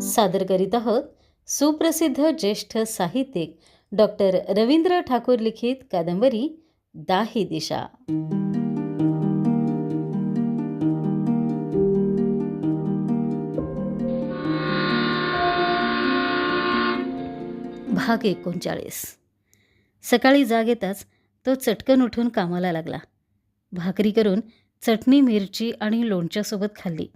सादर करीत आहोत सुप्रसिद्ध ज्येष्ठ साहित्यिक डॉक्टर रवींद्र ठाकूर लिखित कादंबरी दाही दिशा. भाग एकोणचाळीस. सकाळी जाग येताच तो चटकन उठून कामाला लागला. भाकरी करून चटणी मिरची आणि लोणच्यासोबत खाल्ली.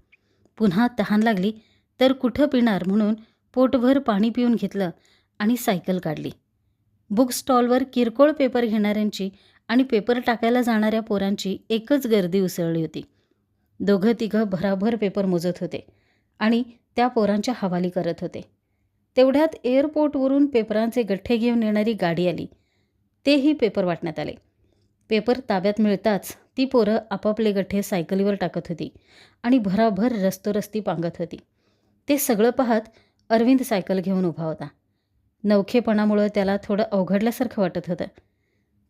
पुन्हा तहान लागली तर कुठं पिणार म्हणून पोटभर पाणी पिऊन घेतलं आणि सायकल काढली. बुक स्टॉलवर किरकोळ पेपर घेणाऱ्यांची आणि पेपर टाकायला जाणाऱ्या पोरांची एकच गर्दी उसळली होती. दोघं तिघं भराभर पेपर मोजत होते आणि त्या पोरांच्या हवाली करत होते. तेवढ्यात एअरपोर्टवरून पेपरांचे गठ्ठे घेऊन येणारी गाडी आली. तेही पेपर वाटण्यात आले. पेपर ताब्यात मिळताच ती पोरं आपापले गठ्ठे सायकलीवर टाकत होती आणि भराभर रस्तोरस्ती पांगत होती. ते सगळं पाहत अरविंद सायकल घेऊन उभा होता. नवखेपणामुळं त्याला थोडं अवघडल्यासारखं वाटत होतं.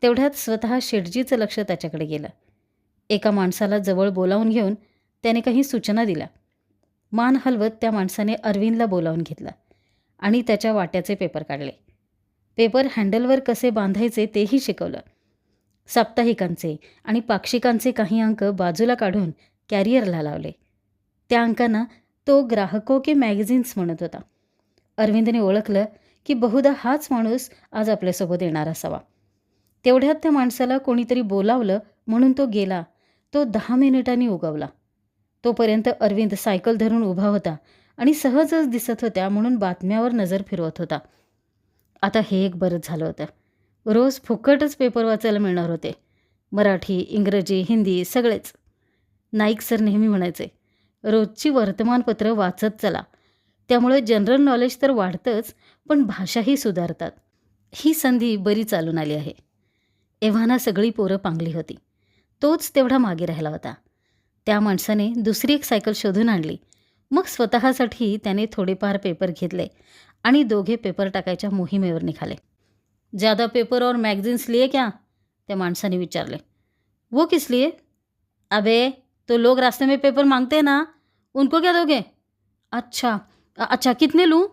तेवढ्यात स्वतः शेटजीचं लक्ष त्याच्याकडे गेलं. एका माणसाला जवळ बोलावून घेऊन त्याने काही सूचना दिल्या. मान हलवत त्या माणसाने अरविंदला बोलावून घेतलं आणि त्याच्या वाट्याचे पेपर काढले. पेपर हँडलवर कसे बांधायचे तेही शिकवलं. साप्ताहिकांचे आणि पाक्षिकांचे काही अंक बाजूला काढून कॅरियरला लावले. त्या अंकांना तो ग्राहको के मॅगझिन्स म्हणत होता. अरविंदने ओळखलं की बहुधा हाच माणूस आज आपल्यासोबत येणार असावा. तेवढ्यात त्या माणसाला कोणीतरी बोलावलं म्हणून तो गेला. तो दहा मिनिटांनी उगवला. तोपर्यंत अरविंद सायकल धरून उभा होता आणि सहजच दिसत होत्या म्हणून बातम्यावर नजर फिरवत होता. आता हे एक बरंच झालं होतं. रोज फुकटच पेपर वाचायला मिळणार होते. मराठी इंग्रजी हिंदी सगळेच. नाईक सर नेहमी म्हणायचे रोजची वर्तमानपत्रं वाचत चला. त्यामुळे जनरल नॉलेज तर वाढतंच पण भाषाही सुधारतात. ही संधी बरी चालून आली आहे. एव्हाना सगळी पोरं पांगली होती. तोच तेवढा मागे राहिला होता. त्या माणसाने दुसरी एक सायकल शोधून आणली. मग स्वतःसाठी त्याने थोडेफार पेपर घेतले आणि दोघे पेपर टाकायच्या मोहिमेवर निघाले. ज्यादा पेपर और मैगजीन्स लिए क्या? त्या माणसाने विचारले वो किस लिए? अबे तो लोग रास्ते में पेपर मांगते हैं ना उनको क्या दोगे? अच्छा अच्छा कितने लूँ?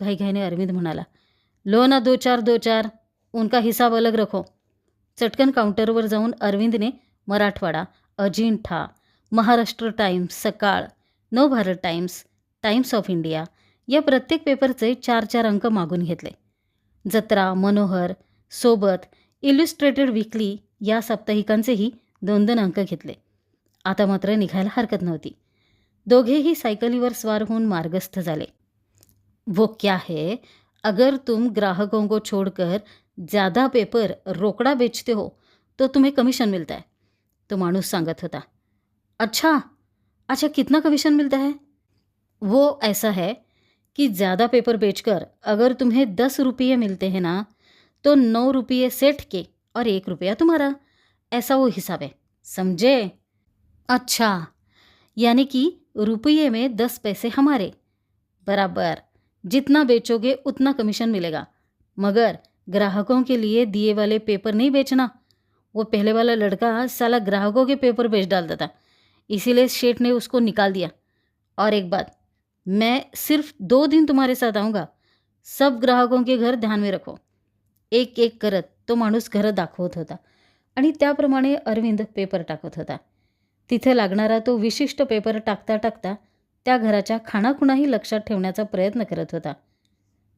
घाई घाईने अरविंद म्हणाला लो ना दो चार दो चार उनका हिसाब अलग रखो। चटकन काउंटरवर जाऊन अरविंदने Marathwada Ajintha Maharashtra Times Sakal Navbharat Times Times of India या प्रत्येक पेपरचे चार चार अंक मागून घेतले. जत्रा मनोहर सोबत इल्युस्ट्रेटेड विकली या साप्ताहिकांचेही दोन दोन अंक घेतले. आता मात्र निघायला हरकत नव्हती. दोघेही सायकलीवर स्वार होऊन मार्गस्थ झाले. वो क्या है अगर तुम ग्राहकों को छोड़कर ज़्यादा पेपर रोकड़ा बेचते हो तो तुम्हें कमीशन मिलता है तो माणूस सांगत होता. अच्छा अच्छा कितना कमीशन मिलता है? वो ऐसा है कि ज़्यादा पेपर बेचकर अगर तुम्हें दस रुपये मिलते हैं ना तो नौ रुपये सेठ के और एक रुपया तुम्हारा। ऐसा वो हिसाब है। समझे? अच्छा यानी कि रुपये में दस पैसे हमारे। बराबर, जितना बेचोगे उतना कमीशन मिलेगा। मगर ग्राहकों के लिए दिए वाले पेपर नहीं बेचना। वो पहले वाला लड़का साला ग्राहकों के पेपर बेच डालता था। इसीलिए शेठ ने उसको निकाल दिया। और एक बात मैं सिर्फ दो दिन तुम्हारे साथ आऊँगा। सब ग्राहकों के घर ध्यान में रखो। एक एक करत तो माणूस घरं दाखवत होता आणि त्याप्रमाणे अरविंद पेपर टाकत होता. तिथे लागणारा तो विशिष्ट पेपर टाकता टाकता त्या घराच्या खाणाखुणाही लक्षात ठेवण्याचा प्रयत्न करत होता.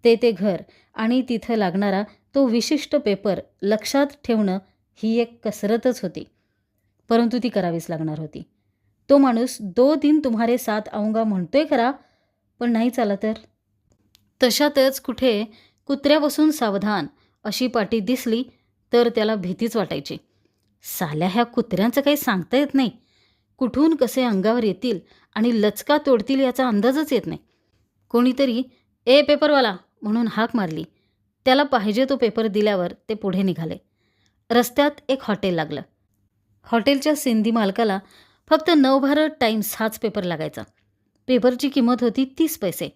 ते ते घर आणि तिथं लागणारा तो विशिष्ट पेपर लक्षात ठेवणं ही एक कसरतच होती. परंतु ती करावीच लागणार होती. तो माणूस दो दिन तुम्हारे साथ आऊंगा म्हणतोय खरा पण नाही चाला तर? तशातच कुठे कुत्र्यापासून सावधान अशी पाटी दिसली तर त्याला भीतीच वाटायची. साल्या ह्या कुत्र्यांचं काही सांगता येत नाही. कुठून कसे अंगावर येतील आणि लचका तोडतील याचा अंदाजच येत नाही. कोणीतरी ए पेपरवाला म्हणून हाक मारली. त्याला पाहिजे तो पेपर दिल्यावर ते पुढे निघाले. रस्त्यात एक हॉटेल लागलं. हॉटेलच्या सिंधी मालकाला फक्त नवभारत टाइम्स हाच पेपर लागायचा. पेपरची किंमत होती तीस पैसे.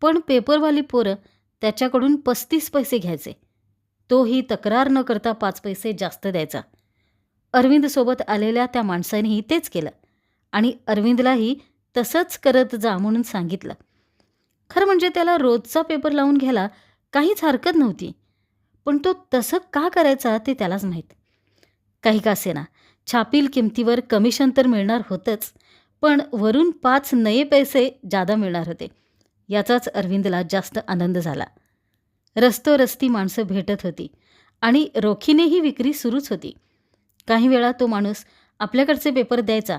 पण पेपरवाली पोरं त्याच्याकडून पस्तीस पैसे घ्यायचे. तोही तक्रार न करता पाच पैसे जास्त द्यायचा. अरविंदसोबत आलेल्या त्या माणसानेही तेच केलं. आणि अरविंदलाही तसंच करत जा म्हणून सांगितलं. खरं म्हणजे त्याला रोजचा पेपर लावून घ्यायला काहीच हरकत नव्हती. पण तो तसं का करायचा ते त्यालाच माहीत. काही का असेना छापील किमतीवर कमिशन तर मिळणार होतंच. पण वरून पाच नये पैसे जादा मिळणार होते. याचाच अरविंदला जास्त आनंद झाला. रस्तोरस्ती माणसं भेटत होती आणि रोखीनेही विक्री सुरूच होती. काही वेळा तो माणूस आपल्याकडचे पेपर द्यायचा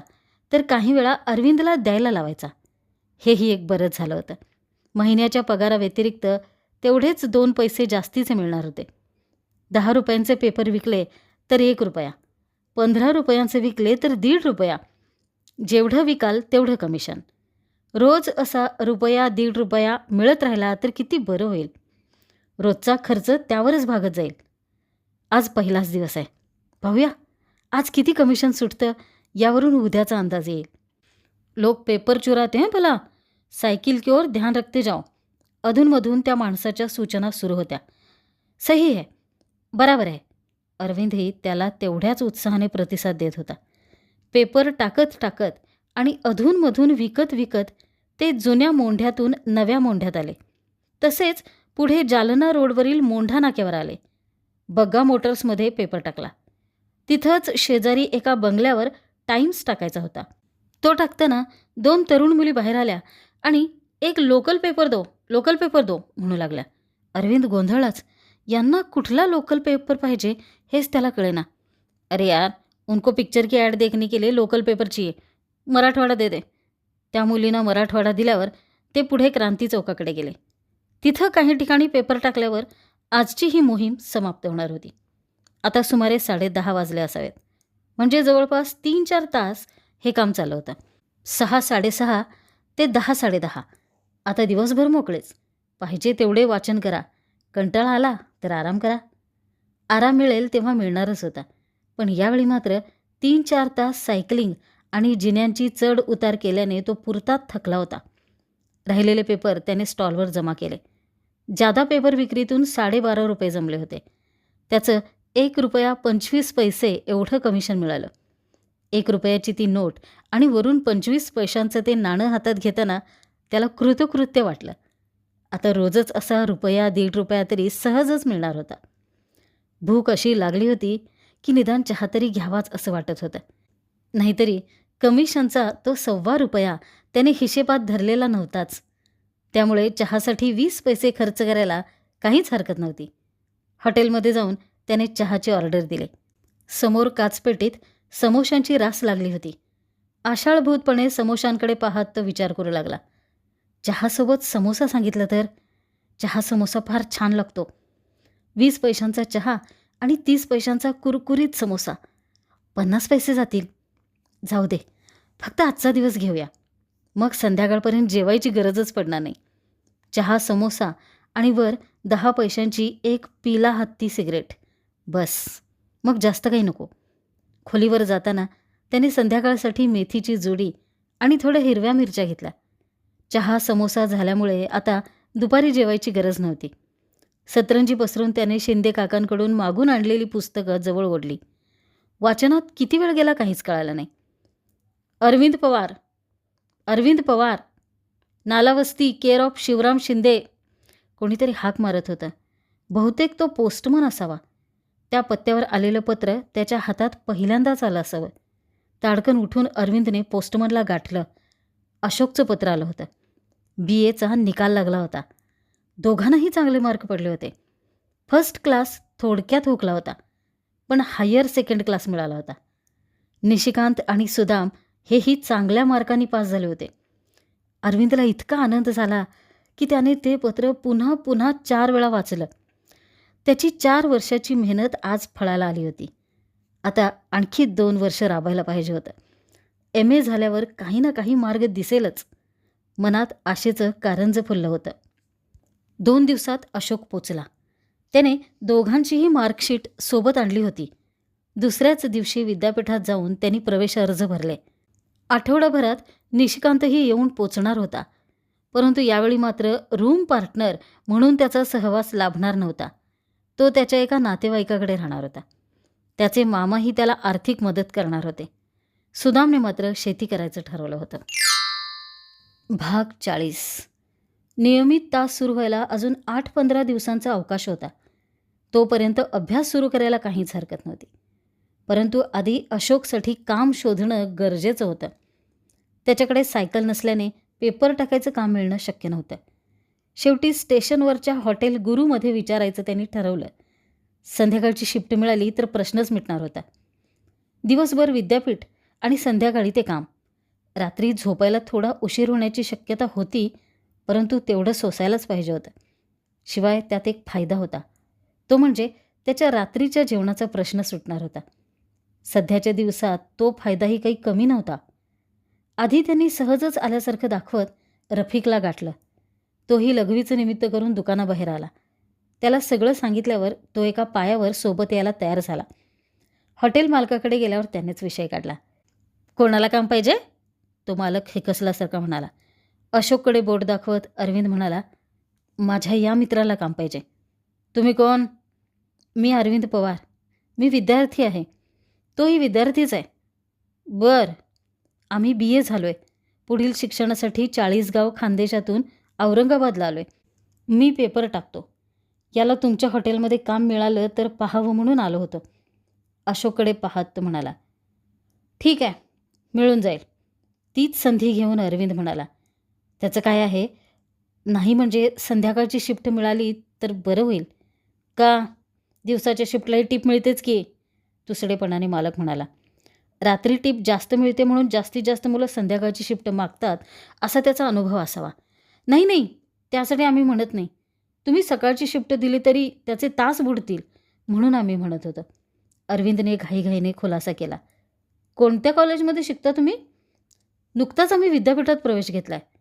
तर काही वेळा अरविंदला द्यायला लावायचा. हेही एक बरंच झालं होतं. महिन्याच्या पगाराव्यतिरिक्त तेवढेच दोन पैसे जास्तीचे मिळणार होते. दहा रुपयांचे पेपर विकले तर एक रुपया पंधरा रुपयांचे विकले तर दीड रुपया जेवढं विकाल तेवढं कमिशन रोज असा रुपया दीड रुपया मिळत राहिला तर किती बरं होईल? रोजचा खर्च त्यावरच भागत जाईल. आज पहिलाच दिवस आहे. पाहूया. आज किती कमिशन सुटतं? यावरून उद्याचा अंदाज येईल. लोक पेपर चुराते हैं भला. सायकिल की ओर ध्यान रखते जाओ. अधूनमधून त्या माणसाच्या सूचना सुरू होत्या. सही आहे. बराबर आहे. अरविंदही त्याला तेवढ्याच उत्साहाने प्रतिसाद देत होता. पेपर टाकत टाकत आणि अधूनमधून विकत विकत ते जुन्या मोंढ्यातून नव्या मोंढ्यात आले. तसेच पुढे जालना रोडवरील मोंढा नाक्यावर आले. बग्गा मोटर्समध्ये पेपर टाकला. तिथंच शेजारी एका बंगल्यावर टाइम्स टाकायचा होता. तो टाकताना दोन तरुण मुली बाहेर आल्या आणि एक लोकल पेपर दो लोकल पेपर दो म्हणू लागल्या. अरविंद गोंधळलाच. यांना कुठला लोकल पेपर पाहिजे हेच त्याला कळेना. अरे यार उनको पिक्चर की ॲड देखने के लिए लोकल पेपर चाहिए. मराठवाडा दे दे. त्या मुलीनं मराठवाडा दिल्यावर ते पुढे क्रांती चौकाकडे गेले. तिथं काही ठिकाणी पेपर टाकल्यावर आजची ही मोहीम समाप्त होणार होती. आता सुमारे साडेदहा वाजले असावेत. म्हणजे जवळपास तीन चार तास हे काम चालू होतं. सहा साडेसहा ते दहा साडेदहा आता दिवसभर मोकळेच. पाहिजे तेवढे वाचन करा. कंटाळा आला तर आराम करा. आराम मिळेल तेव्हा मिळणारच होता. पण यावेळी मात्र तीन चार तास सायकलिंग आणि जिन्यांची चढ उतार केल्याने तो पुरताच थकला होता. राहिलेले पेपर त्याने स्टॉलवर जमा केले. जादा पेपर विक्रीतून साडेबारा रुपये जमले होते. त्याचं एक रुपया पंचवीस पैसे एवढं कमिशन मिळालं. एक रुपयाची ती नोट आणि वरून पंचवीस पैशांचं ते नाणं हातात घेताना त्याला कृतकृत्य वाटलं. आता रोजच असा रुपया दीड रुपया तरी सहजच मिळणार होता. भूक अशी लागली होती की निदान चहा तरी घ्यावाच असं वाटत होतं. नाहीतरी कमिशनचा तो सव्वा रुपया त्याने हिशेबात धरलेला नव्हताच. त्यामुळे चहासाठी वीस पैसे खर्च करायला काहीच हरकत नव्हती. हॉटेलमध्ये जाऊन त्याने चहाची ऑर्डर दिले. समोर काचपेटीत समोशांची रास लागली होती. आषाढभूतपणे समोशांकडे पाहत तो विचार करू लागला. चहासोबत समोसा सांगितलं तर? चहा समोसा फार छान लागतो. वीस पैशांचा चहा आणि तीस पैशांचा कुरकुरीत समोसा. पन्नास पैसे जातील. जाऊ दे. फक्त आजचा दिवस घेऊया. मग संध्याकाळपर्यंत जेवायची गरजच पडणार नाही. चहा समोसा आणि वर दहा पैशांची एक पिला हत्ती सिगरेट. बस. मग जास्त काही नको. खोलीवर जाताना त्याने संध्याकाळसाठी मेथीची जुडी आणि थोड्या हिरव्या मिरच्या घेतल्या. चहा समोसा झाल्यामुळे आता दुपारी जेवायची गरज नव्हती. सतरंजी पसरून त्याने शिंदे काकांकडून मागून आणलेली पुस्तकं जवळ ओढली. वाचनात किती वेळ गेला काहीच कळालं नाही. अरविंद पवार अरविंद पवार नालावस्ती केअर ऑफ शिवराम शिंदे कोणीतरी हाक मारत होतं. बहुतेक तो पोस्टमन असावा. त्या पत्त्यावर आलेलं पत्र त्याच्या हातात पहिल्यांदाच आलं असावं. ताडकन उठून अरविंदने पोस्टमनला गाठलं. अशोकचं पत्र आलं होतं. बी एचा निकाल लागला होता. दोघांनाही चांगले मार्क पडले होते. फर्स्ट क्लास थोडक्यात हुकला होता पण हायर सेकंड क्लास मिळाला होता. निशिकांत आणि सुदाम हेही चांगल्या मार्कांनी पास झाले होते. अरविंदला इतका आनंद झाला की त्याने ते पत्र पुन्हा पुन्हा चार वेळा वाचलं. त्याची चार वर्षाची मेहनत आज फळाला आली होती. आता आणखी दोन वर्ष राबायला पाहिजे होतं. एम ए झाल्यावर काही ना काही मार्ग दिसेलच. मनात आशेचं कारंज फुललं होतं. दोन दिवसात अशोक पोचला. त्याने दोघांचीही मार्कशीट सोबत आणली होती. दुसऱ्याच दिवशी विद्यापीठात जाऊन त्यांनी प्रवेश अर्ज भरले. आठवडाभरात निशिकांतही येऊन पोचणार होता. परंतु यावेळी मात्र रूम पार्टनर म्हणून त्याचा सहवास लाभणार नव्हता. तो त्याच्या एका नातेवाईकाकडे राहणार होता. त्याचे मामाही त्याला आर्थिक मदत करणार होते. सुदामने मात्र शेती करायचं ठरवलं होतं. भाग चाळीस. नियमित तास सुरू व्हायला अजून आठ पंधरा दिवसांचा अवकाश होता. तोपर्यंत अभ्यास सुरू करायला काहीच हरकत नव्हती. परंतु आधी अशोकसाठी काम शोधणं गरजेचं होतं. त्याच्याकडे सायकल नसल्याने पेपर टाकायचं काम मिळणं शक्य नव्हतं. शेवटी स्टेशनवरच्या हॉटेल गुरुमध्ये विचारायचं त्यांनी ठरवलं. संध्याकाळची शिफ्ट मिळाली तर प्रश्नच मिटणार होता. दिवसभर विद्यापीठ आणि संध्याकाळी ते काम. रात्री झोपायला थोडा उशीर होण्याची शक्यता होती परंतु तेवढं सोसायलाच पाहिजे होतं. शिवाय त्यात एक फायदा होता. तो म्हणजे त्याच्या रात्रीच्या जेवणाचा प्रश्न सुटणार होता. सध्याच्या दिवसात तो फायदाही काही कमी नव्हता. आधी त्यांनी सहजच आल्यासारखं दाखवत रफिकला गाठलं. तोही लघवीचं निमित्त करून दुकानाबाहेर आला. त्याला सगळं सांगितल्यावर तो एका पायावर सोबत यायला तयार झाला. हॉटेल मालकाकडे गेल्यावर त्यानेच विषय काढला. कोणाला काम पाहिजे? तो मालक हेकसल्यासारखा म्हणाला. अशोककडे बोट दाखवत अरविंद म्हणाला माझ्या या मित्राला काम पाहिजे. तुम्ही कोण? मी अरविंद पवार. मी विद्यार्थी आहे. तोही विद्यार्थीच आहे. बर. आम्ही बी. ए. झालो आहे पुढील शिक्षणासाठी चाळीसगाव खानदेशातून औरंगाबादला आलो आहे मी पेपर टाकतो. याला तुमच्या हॉटेलमध्ये काम मिळालं तर पाहावं म्हणून आलो होतो. अशोककडे पाहत म्हणाला ठीक आहे. मिळून जाईल. तीच संधी घेऊन अरविंद म्हणाला त्याचं काय आहे? नाही म्हणजे संध्याकाळची शिफ्ट मिळाली तर बरं होईल. का? दिवसाच्या शिफ्टलाही टीप मिळतेच की तुसडेपणाने मालक म्हणाला. रात्री टीप जास्त मिळते म्हणून जास्तीत जास्त मुलं संध्याकाळची शिफ्ट मागतात असा त्याचा अनुभव असावा. नाही नाही त्यासाठी आम्ही म्हणत नाही. तुम्ही सकाळची शिफ्ट दिली तरी त्याचे तास बुडतील म्हणून आम्ही म्हणत होतो. अरविंदने घाईघाईने खुलासा केला. कोणत्या कॉलेजमध्ये शिकता तुम्ही? नुकताच आम्ही विद्यापीठात प्रवेश घेतला आहे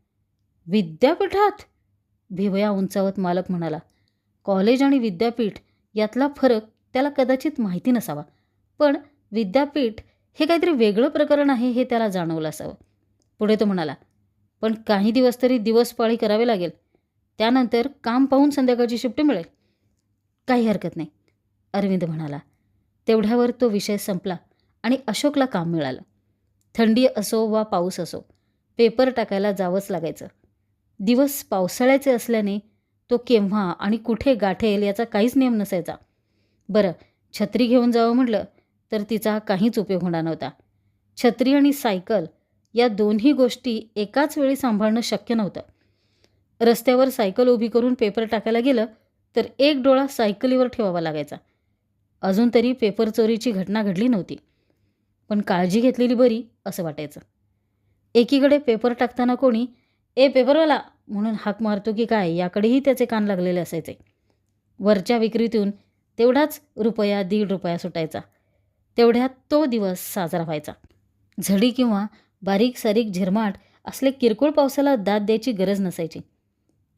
विद्यापीठात? भिवया उंचावत मालक म्हणाला कॉलेज आणि विद्यापीठ यातला फरक त्याला कदाचित माहिती नसावा पण विद्यापीठ हे काहीतरी वेगळं प्रकरण आहे हे त्याला जाणवलं असावं. पुढे तो म्हणाला पण काही दिवस तरी दिवसपाळी करावे लागेल. त्यानंतर काम पाहून संध्याकाळची शिफ्ट मिळेल. काही हरकत नाही अरविंद म्हणाला. तेवढ्यावर तो विषय संपला आणि अशोकला काम मिळालं. थंडी असो वा पाऊस असो पेपर टाकायला जावंच लागायचं. दिवस पावसाळ्याचे असल्याने तो केव्हा आणि कुठे गाठेल याचा काहीच नियम नसायचा. बरं छत्री घेऊन जावं म्हटलं तर तिचा काहीच उपयोग होणार नव्हता. छत्री आणि सायकल या दोन्ही गोष्टी एकाच वेळी सांभाळणं शक्य नव्हतं. रस्त्यावर सायकल उभी करून पेपर टाकायला गेलं तर एक डोळा सायकलीवर ठेवावा लागायचा. अजून तरी पेपर चोरीची घटना घडली नव्हती. पण काळजी घेतलेली बरी असं वाटायचं. एकीकडे पेपर टाकताना कोणी ए पेपरवाला. म्हणून हाक मारतो की काय? याकडेही त्याचे कान लागलेले असायचे. वरच्या विक्रीतून तेवढाच रुपया दीड रुपया सुटायचा. तेवढ्यात तो दिवस साजरा व्हायचा. झडी किंवा बारीक सारीक झिरमाट असले किरकोळ पावसाला दाद द्यायची गरज नसायची.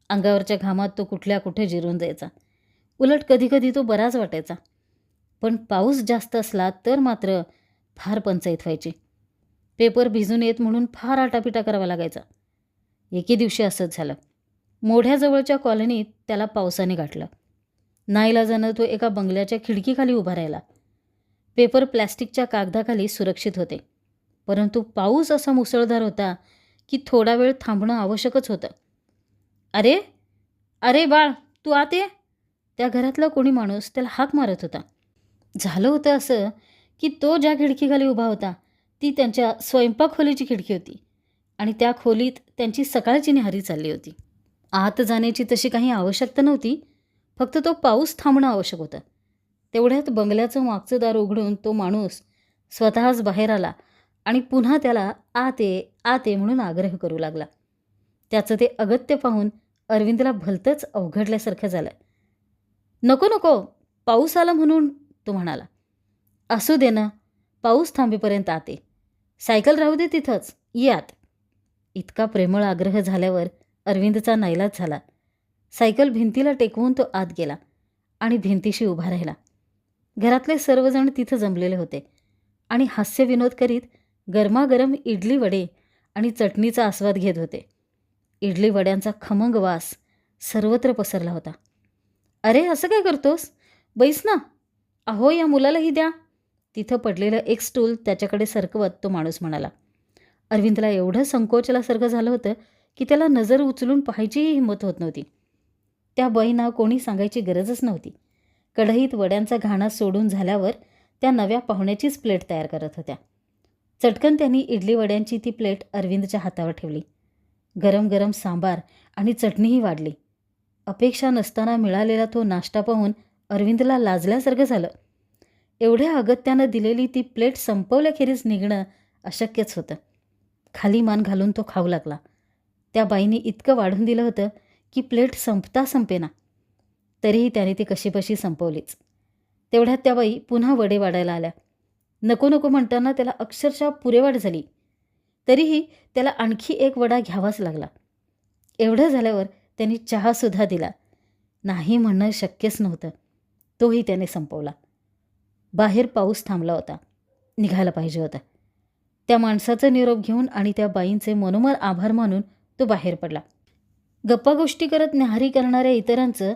अंगावरच्या घामात तो कुठल्या कुठे जिरून जायचा. उलट कधीकधी तो बराच वाटायचा. पण पाऊस जास्त असला तर मात्र फार पंचायत व्हायची. पेपर भिजून येत म्हणून फार आटापिटा करावा लागायचा. एके दिवशी असंच झालं. मोढ्याजवळच्या कॉलनीत त्याला पावसाने गाठलं. नाईलाजानं तो एका बंगल्याच्या खिडकीखाली उभा राहिला. पेपर प्लॅस्टिकच्या कागदाखाली सुरक्षित होते. परंतु पाऊस असा मुसळधार होता की थोडा वेळ थांबणं आवश्यकच होतं. अरे अरे बाळ तू आत ये. त्या घरातला कोणी माणूस त्याला हाक मारत होता. झालं होतं असं की तो ज्या खिडकीखाली उभा होता ती त्यांच्या स्वयंपाक खोलीची खिडकी होती. आणि त्या खोलीत त्यांची सकाळची निहारी चालली होती. आत जाण्याची तशी काही आवश्यकता नव्हती फक्त तो पाऊस थांबणं आवश्यक होतं. तेवढ्यात बंगल्याचं मागचं दार उघडून तो माणूस स्वतःच बाहेर आला आणि पुन्हा त्याला आते आते म्हणून आग्रह करू लागला. त्याचं ते अगत्य पाहून अरविंदला भलतंच अवघडल्यासारखं झालं. नको नको पाऊस आला म्हणून तो म्हणाला. असू दे ना पाऊस थांबेपर्यंत आते. सायकल राहू दे तिथंच यात. इतका प्रेमळ आग्रह झाल्यावर अरविंदचा नाईलाज झाला. सायकल भिंतीला टेकवून तो आत गेला आणि भिंतीशी उभा राहिला. घरातले सर्वजण तिथं जमलेले होते आणि हास्यविनोद करीत गरमागरम इडली वडे आणि चटणीचा आस्वाद घेत होते. इडली वड्यांचा खमंग वास सर्वत्र पसरला होता. अरे असं काय करतोस? बैस ना. अहो या मुलालाही द्या. तिथं पडलेलं एक स्टूल त्याच्याकडे सरकवत तो माणूस म्हणाला. अरविंदला एवढं संकोचल्यासारखं झालं होतं की त्याला नजर उचलून पाहायचीही हिंमत होत नव्हती. त्या बहीना कोणी सांगायची गरजच नव्हती. कढईत वड्यांचा घाणा सोडून झाल्यावर त्या नव्या पाहुण्याचीच प्लेट तयार करत होत्या. चटकन त्यांनी इडली वड्यांची ती प्लेट अरविंदच्या हातावर ठेवली. गरम गरम सांबार आणि चटणीही वाढली. अपेक्षा नसताना मिळालेला तो नाश्ता पाहून अरविंदला लाजल्यासारखं झालं. एवढ्या अगत्यानं दिलेली ती प्लेट संपवल्याखेरीज निघणं अशक्यच होतं. खाली मान घालून तो खाऊ लागला. त्या बाईंनी इतकं वाढून दिलं होतं की प्लेट संपता संपेना. तरीही त्याने ती कशीबशी संपवलीच. तेवढ्यात त्या बाई पुन्हा वडे वाढायला आल्या. नको नको म्हणताना त्याला अक्षरशः पुरेवाट झाली. तरीही त्याला आणखी एक वडा घ्यावाच लागला. एवढं झाल्यावर त्यांनी चहासुद्धा दिला. नाही म्हणणं शक्यच नव्हतं. तोही त्याने संपवला. बाहेर पाऊस थांबला होता. निघायला पाहिजे होता. त्या माणसाचा निरोप घेऊन आणि त्या बाईंचे मनोमन आभार मानून तो बाहेर पडला. गप्पा गोष्टी करत न्याहारी करणाऱ्या इतरांचं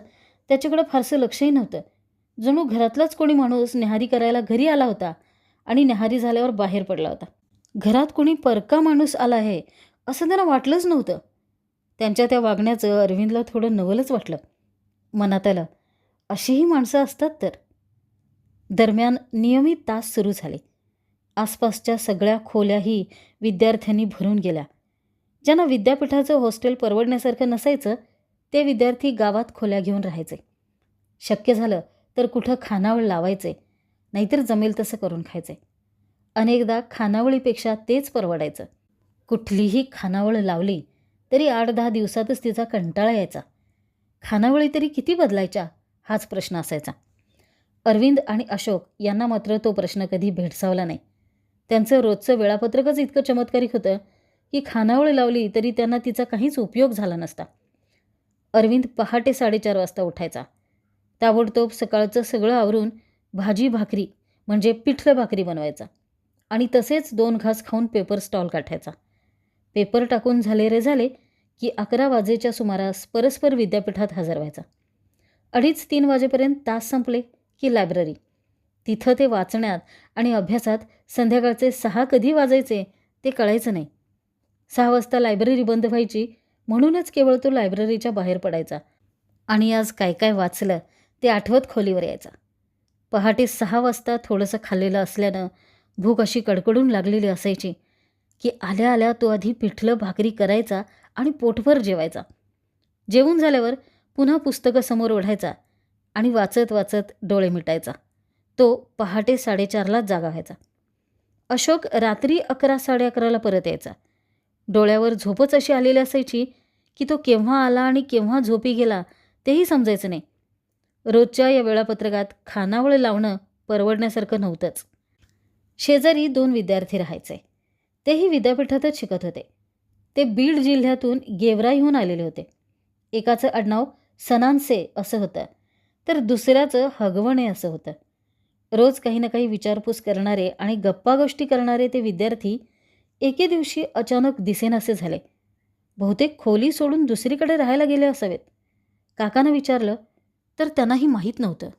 त्याच्याकडं फारसं लक्षही नव्हतं. जणू घरातलाच कोणी माणूस न्याहारी करायला घरी आला होता आणि न्याहारी झाल्यावर बाहेर पडला होता. घरात कोणी परका माणूस आला आहे असं त्यांना वाटलंच नव्हतं. त्यांच्या त्या वागण्याचं अरविंदला थोडं नवलच वाटलं. मनात आलं अशीही माणसं असतात तर. दरम्यान नियमित तास सुरू झाले. आसपासच्या सगळ्या खोल्याही विद्यार्थ्यांनी भरून गेल्या. ज्यांना विद्यापीठाचं हॉस्टेल परवडण्यासारखं नसायचं ते विद्यार्थी गावात खोल्या घेऊन राहायचे. शक्य झालं तर कुठं खानावळ लावायचे नाहीतर जमेल तसं करून खायचे. अनेकदा खानावळीपेक्षा तेच परवडायचं. कुठलीही खानावळ लावली तरी आठ दहा दिवसातच तिचा कंटाळा यायचा. खानावळी तरी किती बदलायच्या हाच प्रश्न असायचा. अरविंद आणि अशोक यांना मात्र तो प्रश्न कधी भेडसावला नाही. त्यांचं रोजचं वेळापत्रकच इतकं चमत्कारिक होतं की खानावळ लावली तरी त्यांना तिचा काहीच उपयोग झाला नसता. अरविंद पहाटे साडेचार वाजता उठायचा. ताबडतोब सकाळचं सगळं आवरून भाजी भाकरी म्हणजे पिठलं भाकरी बनवायचा आणि तसेच दोन घास खाऊन पेपर स्टॉल गाठायचा. पेपर टाकून झाले रे झाले की अकरा वाजेच्या सुमारास परस्पर विद्यापीठात हजर व्हायचा. अडीच तीन वाजेपर्यंत तास संपले की लायब्ररी. तिथं ते वाचण्यात आणि अभ्यासात संध्याकाळचे सहा कधी वाजायचे ते कळायचं नाही. सहा वाजता लायब्ररी बंद व्हायची म्हणूनच केवळ तो लायब्ररीच्या बाहेर पडायचा आणि आज काय काय वाचलं ते आठवत खोलीवर यायचा. पहाटे सहा वाजता थोडंसं खाल्लेलं असल्यानं भूक अशी कडकडून लागलेली असायची की आल्या आल्या तो आधी पिठलं भाकरी करायचा आणि पोटभर जेवायचा. जेवून झाल्यावर पुन्हा पुस्तकं समोर ओढायचा आणि वाचत वाचत डोळे मिटायचा. तो पहाटे साडेचारलाच जागा व्हायचा. अशोक रात्री अकरा साडे अकराला परत यायचा. डोळ्यावर झोपच अशी आलेली असायची की तो केव्हा आला आणि केव्हा झोपी गेला तेही समजायचं नाही. रोजच्या या वेळापत्रकात खानावळ लावणं परवडण्यासारखं नव्हतंच. शेजारी दोन विद्यार्थी राहायचे. तेही विद्यापीठातच शिकत होते. ते बीड जिल्ह्यातून गेवराईहून आलेले होते. एकाचं आडनाव सनानसे असं होतं तर दुसऱ्याचं हगवणे असं होतं. रोज काही ना काही विचारपूस करणारे आणि गप्पा गोष्टी करणारे ते विद्यार्थी एके दिवशी अचानक दिसेनासे झाले. बहुतेक खोली सोडून दुसरीकडे राहायला गेले असावेत. काकानं विचारलं तर त्यांनाही माहीत नव्हतं.